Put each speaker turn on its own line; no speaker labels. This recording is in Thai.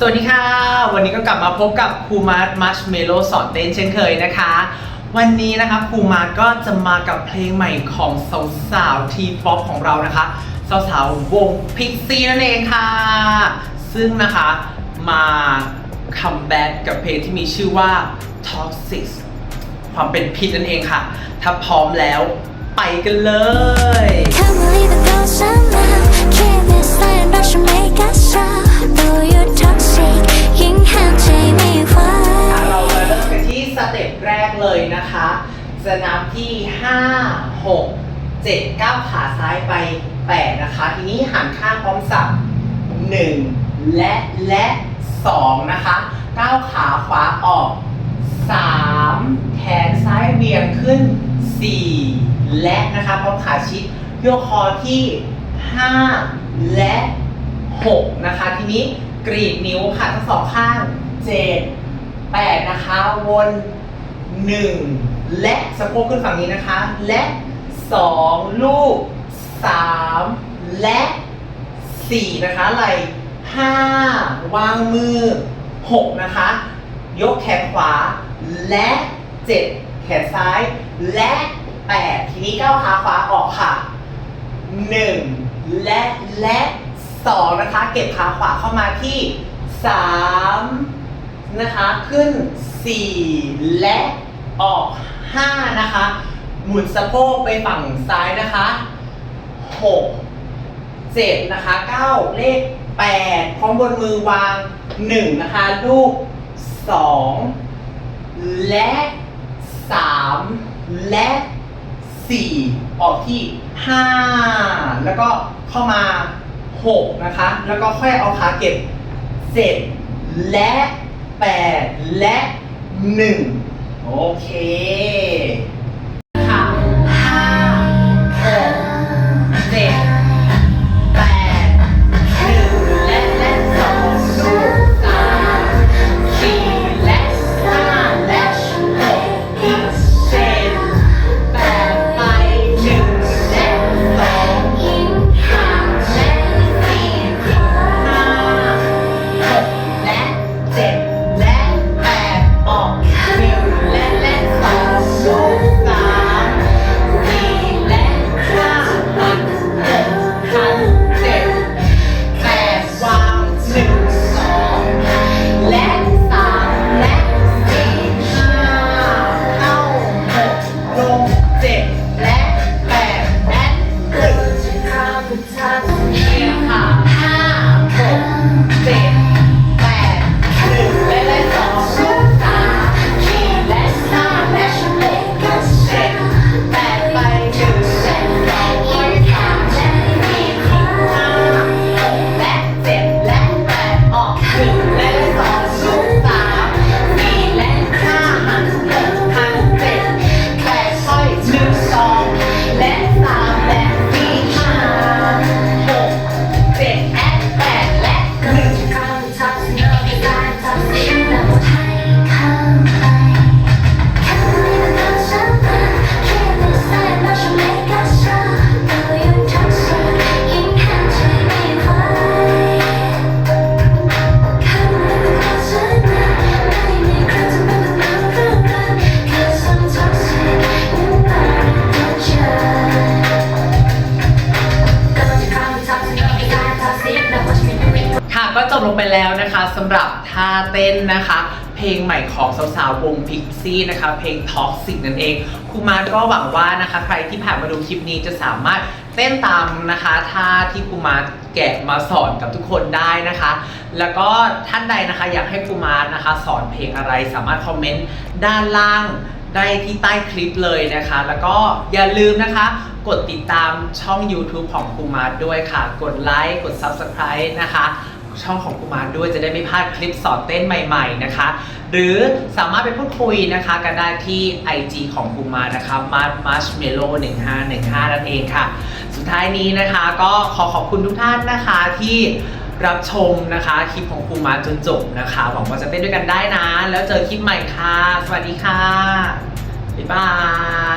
สวัสดีค่ะ วันนี้ก็กลับมาพบกับครูมาร์ทมัชเมโลสอนเต้นเช่นเคยนะคะ วันนี้นะคะครูมาร์ทก็จะมากับเพลงใหม่ของสาวๆทีป๊อปของเรานะคะสาวๆวงพิกซี่นั่นเองค่ะ ซึ่งนะคะมาคัมแบ็กกับเพลงที่มีชื่อว่า Toxic ความเป็นพิษนั่นเองค่ะ ถ้าพร้อมแล้วไปกันเลย
จะ
นับที่ 5 6 7 9 ขาซ้ายไป 8 นะคะ ทีนี้หันข้างพร้อมสับ 1 และและ 2 นะคะก้าวขาขวาออก 3 แขนซ้ายเบี่ยงขึ้น 4 และนะคะพร้อมขาชิดโยกคอที่ 5 และ 6 นะคะ ทีนี้กรีดนิ้วค่ะทั้งสองข้าง 7 8 นะคะวน 1 และสะโพกขึ้นฝั่งนี้นะคะ และ 2 ลูก 3 และ 4 นะคะไหล่5วางมือ 6 นะคะ ยกแขนขวา และ 7 แขนซ้าย และ 8 ทีนี้ก้าวขาขวาออกค่ะ 1 และและ 2 นะคะ เก็บขาขวาเข้ามาที่ 3 นะคะ ขึ้น 4 และออก 5 นะคะ หมุนสะโพกไปฝั่งซ้ายนะคะ 6 7 นะคะ 9 เลข 8 พร้อมบนมือวาง 1 นะคะ ลูก 2 และ 3 และ 4 ออกที่ 5 แล้วก็เข้ามา 6 นะคะ แล้วก็ค่อยเอาขาเก็บ 7 และ 8 และ 1 โอเค ก็จบลงไปแล้วนะคะสำหรับท่าเต้นนะคะ เพลงใหม่ของสาวๆวงพิกซี่นะคะ เพลง Toxic นั่นเองครูมาร์ก็หวังว่านะคะ ใครที่ผ่านมาดูคลิปนี้จะสามารถเต้นตามนะคะท่าที่ครูมาร์แกะมาสอนกับทุกคนได้นะคะ แล้วก็ท่านใดนะคะอยากให้ครูมาร์นะคะ สอนเพลงอะไรสามารถคอมเมนต์ด้านล่างได้ที่ใต้คลิปเลยนะคะ แล้วก็อย่าลืมนะคะ กดติดตามช่อง YouTube ของครูมาร์ด้วยค่ะ กดไลค์กด Subscribe นะคะ ช่องของครูมารด้วยจะได้ไม่พลาดคลิปสอนเต้นใหม่ๆนะคะ หรือสามารถไปพูดคุยนะคะกันได้ที่ IG ของครูมารนะคะ m a r m a r s h m e l l o w 1515 นั่นเองค่ะ สุดท้ายนี้นะคะก็ขอขอบคุณทุกท่านนะคะที่รับชมนะคะคลิปของครูมารจนจบนะคะหวังว่าจะเต้นด้วยกันได้นะ แล้วเจอคลิปใหม่ค่ะ สวัสดีค่ะ บ๊ายบาย